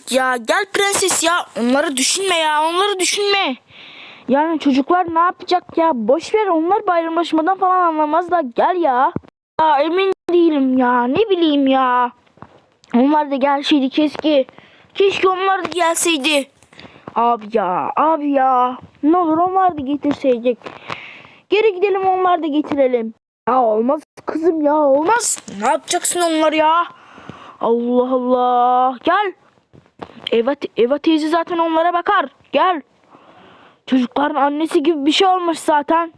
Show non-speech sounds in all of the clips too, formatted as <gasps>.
artık ya. Gel prenses ya. Onları düşünme ya. Onları düşünme. Yani çocuklar ne yapacak ya? Boş ver onlar bayramlaşmadan falan anlamazlar. Gel ya. Aa, emin değilim ya. Ne bileyim ya. Onlar da gelseydi keşke. Keşke onlar da gelseydi. Abi ya. Abi ya. Ne olur onlar da getirseydik. Geri gidelim onlar da getirelim. Ya olmaz kızım ya olmaz. Ne yapacaksın onlar ya? Allah Allah. Gel. Eva, Eva teyze zaten onlara bakar. Gel. Çocukların annesi gibi bir şey olmuş zaten.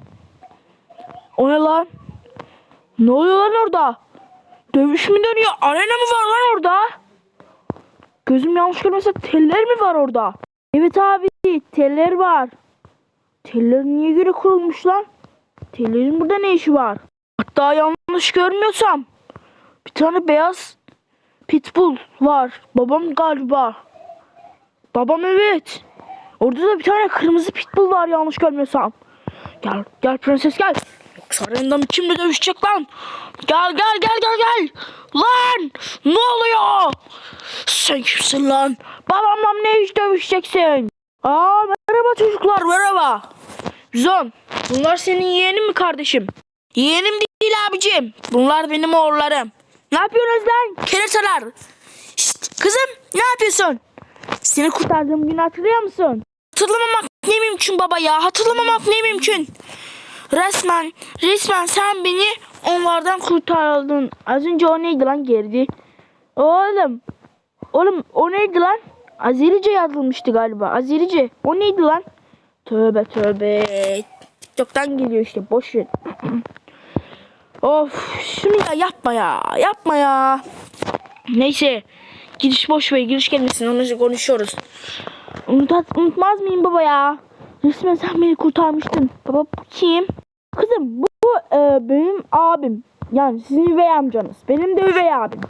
O ne lan? Ne oluyor lan orada? Dövüş mü dönüyor? Arena mı var lan orada? Gözüm yanlış görmese teller mi var orada? Evet abi teller var. Teller niye göre kurulmuş lan? Tellerin burada ne işi var? Hatta yanlış görmüyorsam bir tane beyaz pitbull var. Babam galiba. Babam evet. Orada da bir tane kırmızı pitbull var yanlış görmüyorsam. Gel gel prenses gel. Yoksa arenada kimle dövüşecek lan? Gel gel gel gel gel. Lan ne oluyor? Sen kimsin lan? Babamla ne iş dövüşeceksin? Aa merhaba çocuklar merhaba. Zon bunlar senin yeğenin mi kardeşim? Yeğenim değil abicim. Bunlar benim oğullarım. Ne yapıyorsunuz lan? Keratalar. Şşt, kızım ne yapıyorsun? Seni kurtardığım günü hatırlıyor musun? Hatırlamamak ne mümkün baba ya. Hatırlamamak ne mümkün. Resmen, resmen sen beni onlardan kurtardın. Az önce o neydi lan gerdi? Oğlum. Oğlum o neydi lan? Azerice yazılmıştı galiba. Azerice. O neydi lan? Tövbe tövbe. TikTok'tan geliyor işte. Boş ver. <clears throat> of şunu ya yapma ya. Yapma ya. Neyse. Giriş boş ver. Giriş gelmesin. Onu konuşuyoruz. Unut, unutmaz mıyım baba ya? Resmen sen beni kurtarmıştın. Baba kim? Kızım bu, bu, e, benim abim. Yani sizin üvey amcanız. Benim de üvey abim.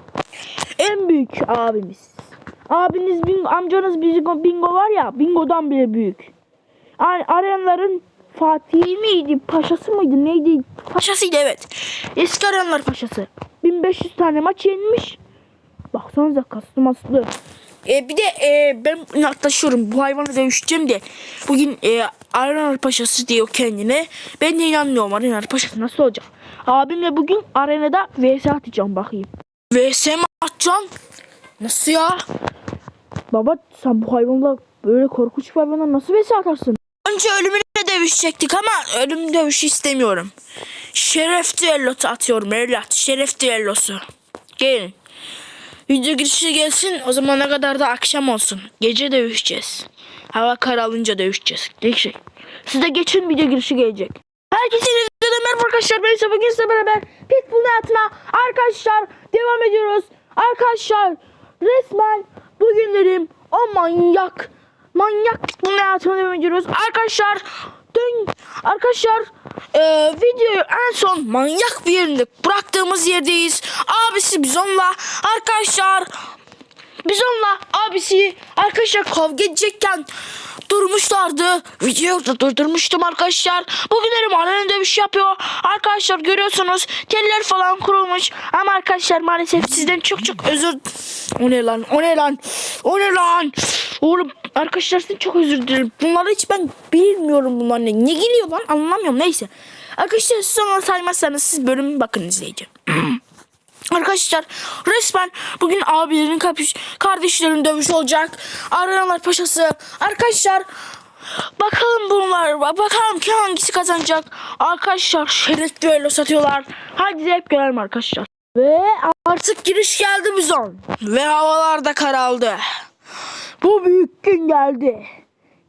En büyük abimiz. Abiniz bingo, amcanız bingo, bingo var ya bingodan bile büyük. Yani arenların Fatih miydi? Paşası mıydı? Neydi? Paşasıydı evet. Eski arenler paşası. 1500 tane maç yenmiş. Baksanıza kaslı maslı. E, bir de e, ben inatlaşıyorum. Bu hayvanla dövüşeceğim de. Bugün e, Arenar Paşası diyor kendine. Ben de inanmıyorum Arenar Paşası nasıl olacak? Abimle bugün arenada vs atacağım bakayım. Vs mi atacaksın? Nasıl ya? Baba sen bu hayvanla böyle korkunç bir hayvanla nasıl vs atarsın? Önce ölümüne dövüşecektik ama ölüm dövüşü istemiyorum. Şeref düellosu atıyorum evlat. Şeref düellosu. Gelin. Video girişi gelsin o zamana kadar da akşam olsun. Gece dövüşeceğiz. Hava karalınca dövüşeceğiz. Geçin. Siz de geçin video girişi gelecek. Herkese videoda merhaba arkadaşlar. Ben bugün size beraber Pitbull hayatına arkadaşlar devam ediyoruz. Arkadaşlar resmen bugünlerim o manyak manyak Pitbull hayatına devam ediyoruz. Arkadaşlar dön arkadaşlar e, videoyu en son manyak bir yerinde bıraktığımız yerdeyiz. Abisi biz onunla arkadaşlar biz onunla abisi arkadaşlar kavga edecekken durmuşlardı. Videoyu da durdurmuştum arkadaşlar. Bugünlerim arena dövüş yapıyor. Arkadaşlar görüyorsunuz teller falan kurulmuş. Ama arkadaşlar maalesef sizden çok çok özür... O ne lan? O ne lan? O ne lan? Oğlum arkadaşlar sizden çok özür dilerim. Bunları hiç ben bilmiyorum bunlar ne. Ne geliyor lan anlamıyorum neyse. Arkadaşlar siz onları saymazsanız siz bölümü bakın izleyici. <clears throat> Arkadaşlar resmen bugün abilerin kapış, kardeşlerin dövüş olacak. Arenalar paşası. Arkadaşlar bakalım bunlar bakalım ki hangisi kazanacak. Arkadaşlar şeref düello satıyorlar. Hadi hep görelim arkadaşlar. Ve artık giriş geldi bizon. Ve havalar da karaldı. Bu büyük gün geldi.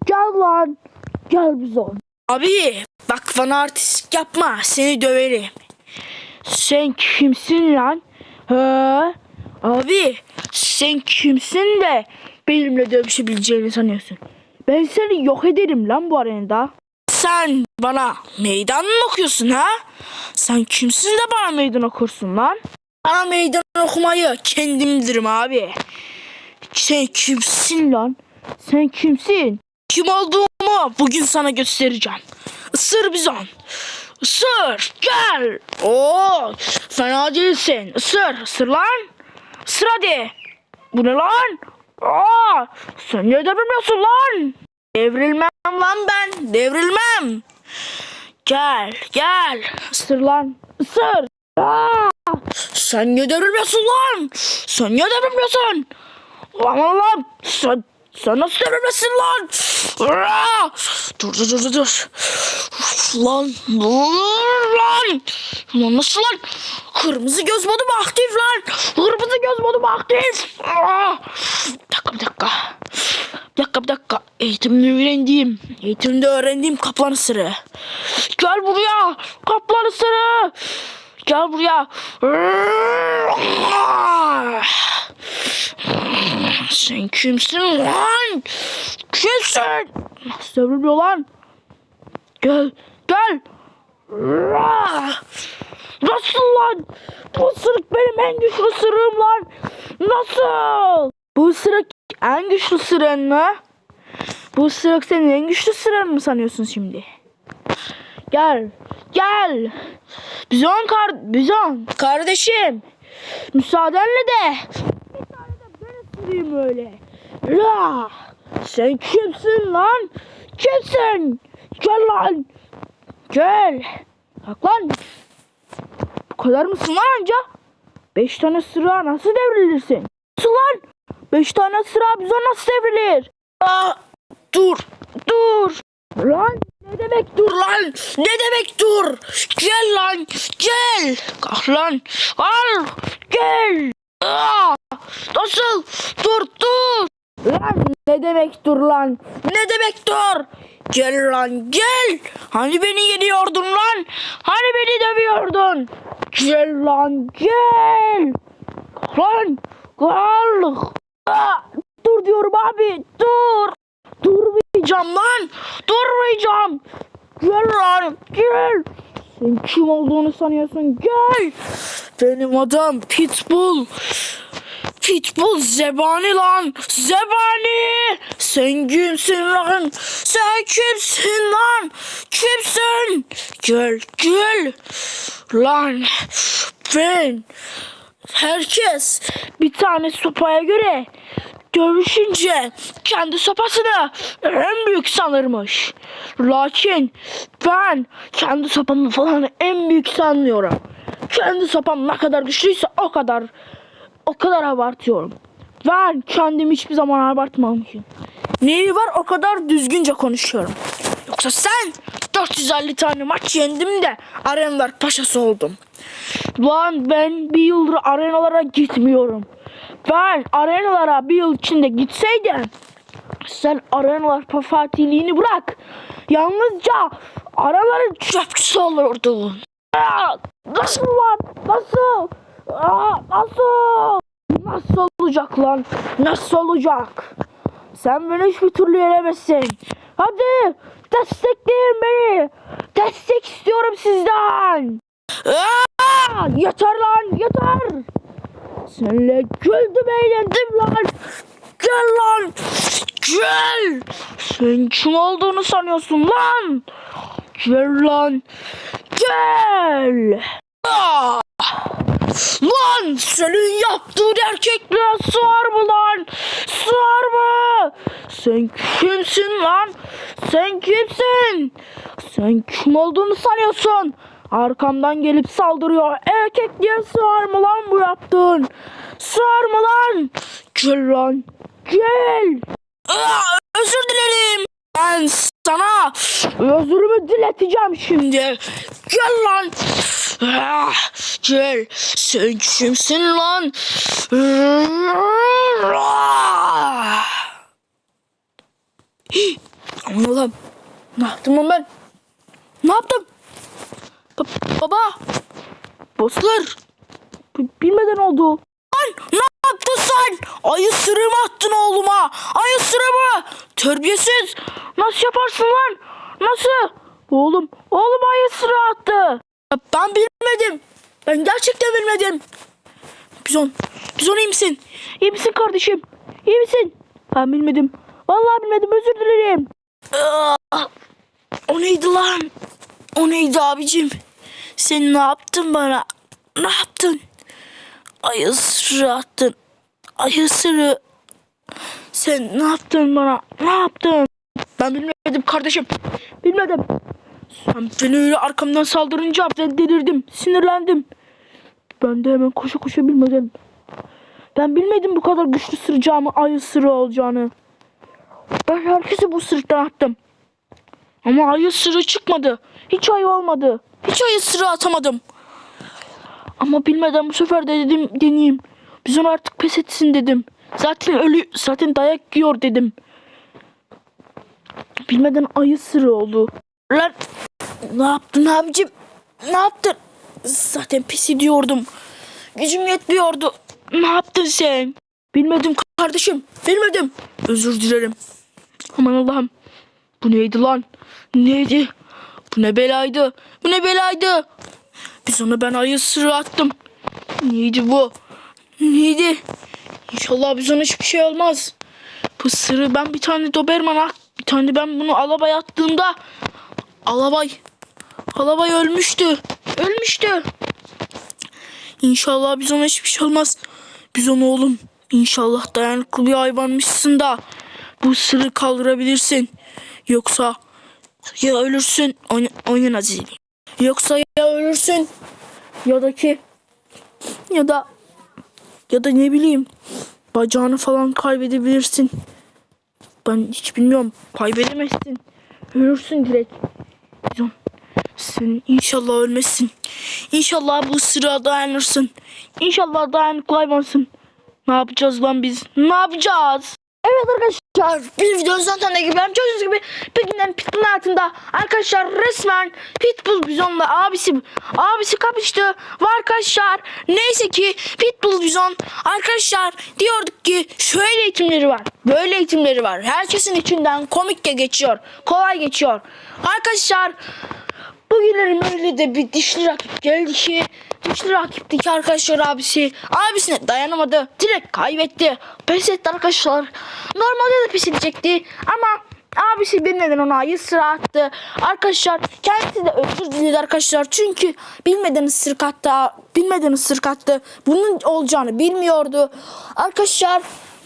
Gel lan. Gel bizon. Abi bak bana artistlik yapma. Seni döverim. Sen kimsin lan? He? Abi sen kimsin de benimle dövüşebileceğini sanıyorsun? Ben seni yok ederim lan bu arenada. Sen bana meydan mı okuyorsun ha? Sen kimsin de bana meydan okursun lan? Bana meydan okumayı kendim bilirim abi. Sen kimsin lan? Sen kimsin? Kim olduğumu bugün sana göstereceğim. Isır bizon. Isır. Gel. Oo, fena değilsin. Isır. Isır lan. Isır hadi. Bu ne lan? Aa, sen niye devrilmiyorsun lan? Devrilmem lan ben. Devrilmem. Gel gel. Isır lan. Isır. Aa, sen niye devrilmiyorsun lan? Sen niye devrilmiyorsun? Aman lan. Sen, sen nasıl devrilmesin lan? Dur dur dur dur. Uf, Lan dur lan. Lan nasıl lan? Kırmızı göz modu mu aktif lan? Kırmızı göz modu mu aktif? Dakika bir dakika. Bir dakika bir dakika. Eğitimde öğrendiğim, eğitimde öğrendiğim kaplan ısırığı. Gel buraya. Kaplan ısırığı. Gel buraya. Sen kimsin lan? Kimsin? Devrilmiyor lan? Gel. Gel. Nasıl lan? Bu ısırık benim en güçlü ısırığım lan. Nasıl? Bu ısırık en güçlü ısırığın mı? Bu ısırık senin en güçlü ısırığın mı sanıyorsun şimdi? Gel. Gel. Bizon kar Bizon kardeşim. Müsaadenle de. Bir tane de ben ısırayım öyle. La. Sen kimsin lan? Kimsin? Gel lan. Gel. Bak lan. Bu kadar mısın lan anca? Beş tane sıra nasıl devrilirsin? Nasıl lan? Beş tane sıra bize nasıl devrilir? Aa, dur. Dur. Lan demek dur lan? Ne demek dur? Gel lan. Gel. Kalk lan. Al. Gel. Aa, nasıl? Dur dur. Lan ne demek dur lan? Ne demek dur? Gel lan gel. Hani beni yeniyordun lan? Hani beni dövüyordun? Gel lan gel. Lan gel. Aa, dur diyorum abi dur. Durmayacağım lan. Durmayacağım. Gel lan gel. Sen kim olduğunu sanıyorsun? Gel. Benim adım Pitbull. Pitbull zebani lan. Zebani. Sen kimsin lan? Sen kimsin lan? Kimsin? Gel gel. Lan ben herkes bir tane sopaya göre dövüşünce kendi sopasını en büyük sanırmış. Lakin ben kendi sopamı falan en büyük sanmıyorum. Kendi sopam ne kadar güçlüyse o kadar o kadar abartıyorum. Ben kendimi hiçbir zaman abartmamışım. Neyi var o kadar düzgünce konuşuyorum. Yoksa sen 450 tane maç yendim de arenalar paşası oldum. Lan ben bir yıldır arenalara gitmiyorum. Ben arenalara bir yıl içinde gitseydim sen arenalar fatihliğini bırak. Yalnızca araların çöpçüsü olurdun. Nasıl lan? Nasıl? Aa, nasıl? Nasıl olacak lan? Nasıl olacak? Sen beni hiçbir türlü yenemezsin. Hadi destekleyin beni. Destek istiyorum sizden. Aa, yeter lan yeter. Seninle güldüm eğlendim lan. Gel lan. Gel. Sen kim olduğunu sanıyorsun lan? Gel lan. Gel. Aa! Lan senin yaptığın erkekliğe sığar mı lan? Sığar mı? Sen kimsin lan? Sen kimsin? Sen kim olduğunu sanıyorsun? Arkamdan gelip saldırıyor. Erkekliğe sığar mı lan bu yaptığın? Sığar mı lan? Gel lan. Gel. Aa, özür dilerim. Ben sana özürümü dileteceğim şimdi. Gel lan. Ah, gel. Sen kimsin lan? <gasps> Ah. Allah'ım. Ne yaptım lan ben? Ne yaptım? Ba- baba. Bosslar. B- bilmeden oldu. Lan ne yaptın sen? Ayı mı attın oğluma? Ayı mı? Terbiyesiz. Nasıl yaparsın lan? Nasıl? Oğlum, oğlum ayı sırrı attı. Ben bilmedim. Ben gerçekten bilmedim. Bizon, Bizon iyi misin? İyi misin kardeşim? İyi misin? Ben bilmedim. Vallahi bilmedim özür dilerim. Ah, O neydi lan? O neydi abicim? Sen ne yaptın bana? Ne yaptın? Ayı sırrı attın. Ayı sırrı. Sen ne yaptın bana? Ne yaptın? Ben bilmedim kardeşim. Bilmedim. Sen beni öyle arkamdan saldırınca ben delirdim. Sinirlendim. Ben de hemen koşa koşa bilmedim. Ben bilmedim bu kadar güçlü sıracağımı, ayı sırrı olacağını. Ben herkese bu sırıktan attım. Ama ayı sırrı çıkmadı. Hiç ayı olmadı. Hiç ayı sırrı atamadım. Ama bilmeden bu sefer de dedim deneyeyim. Biz onu artık pes etsin dedim. Zaten ölü, zaten dayak yiyor dedim. Bilmeden ayı sırrı oldu. Lan ne yaptın abicim? Ne yaptın? Zaten pes ediyordum. Gücüm yetmiyordu. Ne yaptın sen? Bilmedim kardeşim. Bilmedim. Özür dilerim. Aman Allah'ım. Bu neydi lan? Neydi? Bu ne belaydı? Bu ne belaydı? Biz ona ben ayı sırrı attım. Neydi bu? Neydi? İnşallah biz ona hiçbir şey olmaz. Bu sırrı ben bir tane Doberman'a bir tane ben bunu alabay attığımda alabay alabay ölmüştü. Ölmüştü. İnşallah biz ona hiçbir şey olmaz. Biz onu oğlum İnşallah dayanıklı bir hayvanmışsın da bu sırrı kaldırabilirsin. Yoksa ya ölürsün oyun, oyun azizliği. Yoksa ya ölürsün ya da ki ya da ya da ne bileyim bacağını falan kaybedebilirsin. Ben hiç bilmiyorum. Kaybedemezsin. Ölürsün direkt. Sen inşallah ölmezsin. İnşallah bu sıra dayanırsın. İnşallah dayanıklı hayvansın. Ne yapacağız lan biz? Ne yapacağız? Evet arkadaşlar bir videonun tanıdığı gibi ben gördüğünüz gibi bir günden Pitbull'un altında arkadaşlar resmen Pitbull bizonla abisi abisi kapıştı. Ve arkadaşlar neyse ki Pitbull bizon arkadaşlar diyorduk ki şöyle eğitimleri var böyle eğitimleri var. Herkesin içinden komikçe geçiyor kolay geçiyor. Arkadaşlar Bugünlerin öyle de bir dişli rakip geldi ki dişli rakipteki arkadaşlar abisi abisine dayanamadı. Direkt kaybetti. Pes etti arkadaşlar. Normalde de pes edecekti ama abisi bilmeden ona ayı sıra attı. Arkadaşlar kendisi de özür diledi arkadaşlar. Çünkü bilmeden ısırık attı. Bilmeden ısırık attı. Bunun olacağını bilmiyordu. Arkadaşlar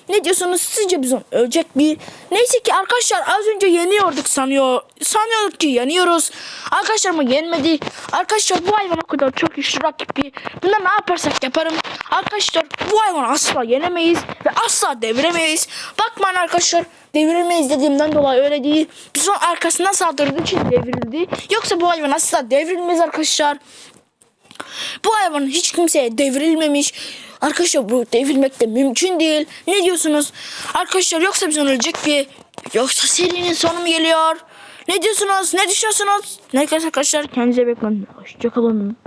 ne diyorsunuz? Sizce biz onu ölecek mi? Neyse ki arkadaşlar az önce yeniyorduk sanıyor. Sanıyorduk ki yeniyoruz. Arkadaşlar ama yenmedi. Arkadaşlar bu hayvan o kadar çok güçlü rakip ki. Bunda ne yaparsak yaparım. Arkadaşlar bu hayvanı asla yenemeyiz. Ve asla deviremeyiz. Bakmayın arkadaşlar. Deviremeyiz dediğimden dolayı öyle değil. Biz onun arkasından saldırdığı için devrildi. Yoksa bu hayvan asla devrilmez arkadaşlar. Bu hayvan hiç kimseye devrilmemiş. Arkadaşlar bu devrilmek de mümkün değil. Ne diyorsunuz? Arkadaşlar yoksa biz ölecek bir yoksa serinin sonu mu geliyor? Ne diyorsunuz? Ne düşünüyorsunuz? Ne arkadaşlar kendinize bakın. Hoşçakalın.